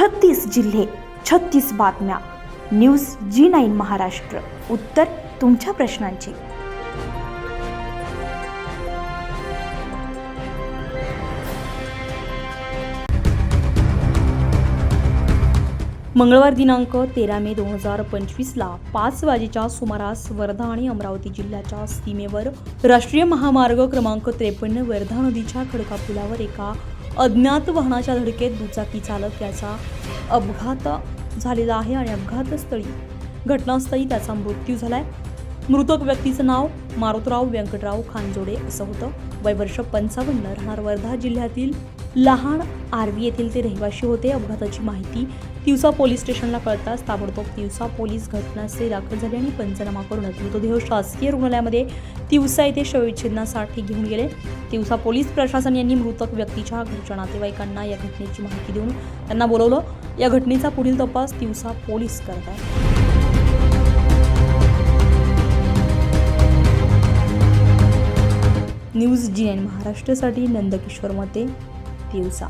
छत्तीस जिल्हे छत्तीस बातम्या. News G nine Maharashtra. उत्तर तुमच्या प्रश्नांची. मंगळवार दिनांक तेरा मे दोन हजार पंचवीसला पाच वाजेच्या सुमारास वर्धा आणि अमरावती जिल्ह्याच्या सीमेवर राष्ट्रीय महामार्ग क्रमांक त्रेपन्न वर्धा नदीच्या खडका पुलावर एका अज्ञात वाहनाच्या धडकेत दुचाकी चालक याचा अपघात झालेला आहे आणि अपघातस्थळी घटनास्थळी त्याचा मृत्यू झाला आहे मृतक व्यक्तीचं नाव मारुतराव व्यंकटराव खानजोडे असं होतं. वय वर्ष पंचावन्न राहणार वर्धा जिल्ह्यातील लहान आर्वी येथील ते रहिवाशी होते. अपघाताची माहिती तिवसा पोलीस स्टेशनला कळताच ताबडतोब तिवसा पोलीस घटनास्थळी दाखल झाले आणि पंचनामा करून मृतदेह शासकीय रुग्णालयामध्ये तिवसा येथे शवविच्छेदनासाठी घेऊन गेले. तिवसा पोलीस प्रशासन यांनी मृतक व्यक्तीच्या घरच्या नातेवाईकांना या घटनेची माहिती देऊन त्यांना बोलवलं. या घटनेचा पुढील तपास तिवसा पोलीस करत आहेत न्यूज जी एन महाराष्ट्रासाठी नंदकिशोर मते. तिवसा